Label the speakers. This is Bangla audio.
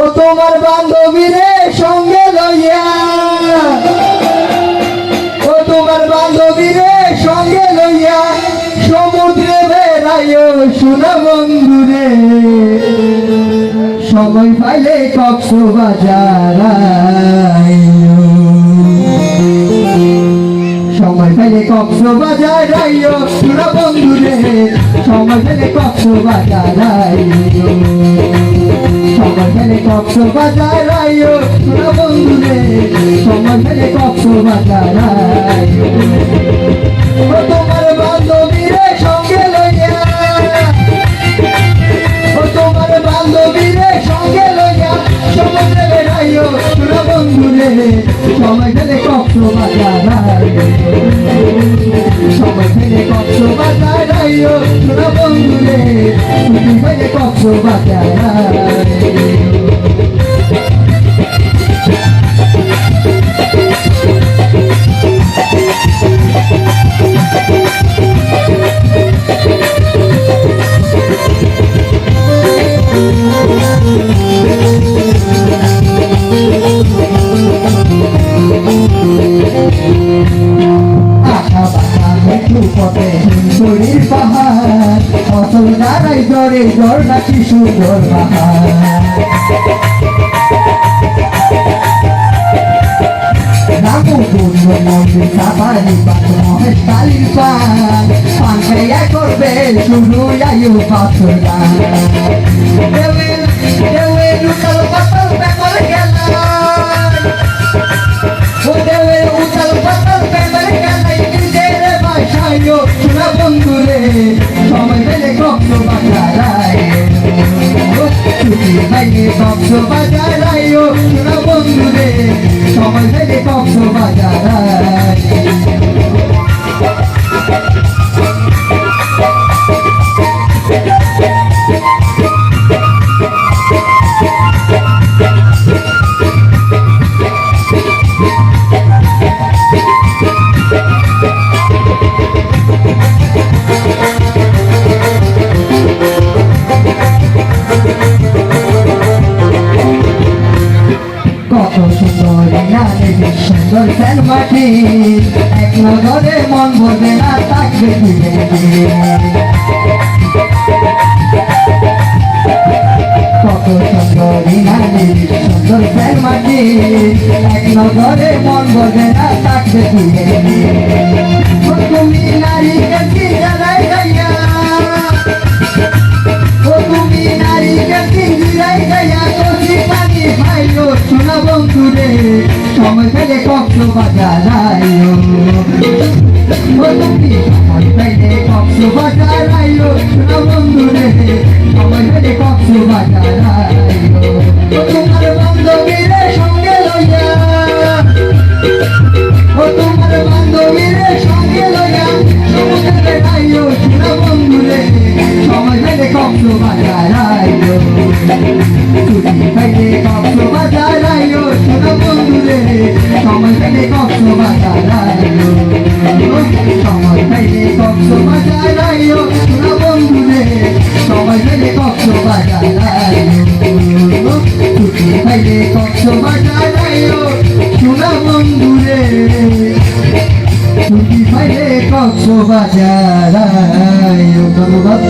Speaker 1: ও তোমার বান্ধবীরে সঙ্গে লইয়া। ও তোমার বান্ধবীরে সঙ্গে লইয়া সমুদ্রে বেড়াইও সোনা বন্ধুরে। সময় পাইলে কক্সবাজার। সময় পেলে কক্সবাজার আইও সোনা বন্ধুরে। সময় পেলে কক্সবাজার আইও। পেলে কক্সবাজার আইও সোনা বন্ধুরে সময় পেলে কক্সবাজার তোমার বান্ধবীরে সঙ্গে লইয়া। ও তোমার বান্ধবীরে সঙ্গে লইয়া সমুদ্রে বেড়াইও সোনা বন্ধুরে সময় পেলে কক্সবাজার সময় পেলে কক্সবাজার আইও বন্ধুরে তুমি পেলে কক্সবাজার পথে। শরীর পাহাড় অচল দাঁড়াই জ্বরে জ্বর নাকি সুন্দর পাহাড়। পাত মহেশ কালীর পান পান করবে শুরু আয়ু পাথর ছুটি পাইলে কক্স বাজারায়ও। শোনা বন্ধুরে সময় পেলে কক্স বাজারায়। ফ্যান মাটি এক নজরে মন ভরবে না তাকে কত সুন্দরী নারী সুন্দর ফ্যান মাটি এক নজরে মন ভরবে না তাকে কক্স বাজার আইও ও তুমি সময় পেলে কক্স বাজার আইও সোনা বন্ধুরে সময় পেলে কক্স বাজার আইও ও তোমার বান্ধবীরে সঙ্গে লইয়া ও তোমার বান্ধবীরে সঙ্গে লইয়া সমুদ্রে আইও সোনা বন্ধুরে সময় পেলে কক্স বাজার আইও ছুটি আইও সোনা বন্ধুরে সময় পেলে কক্স বাজার আইও ছুটি কক্স বাজার আইও সোনা বন্ধুরে ছুটি পাইলে কক্স বাজার ধন্যবাদ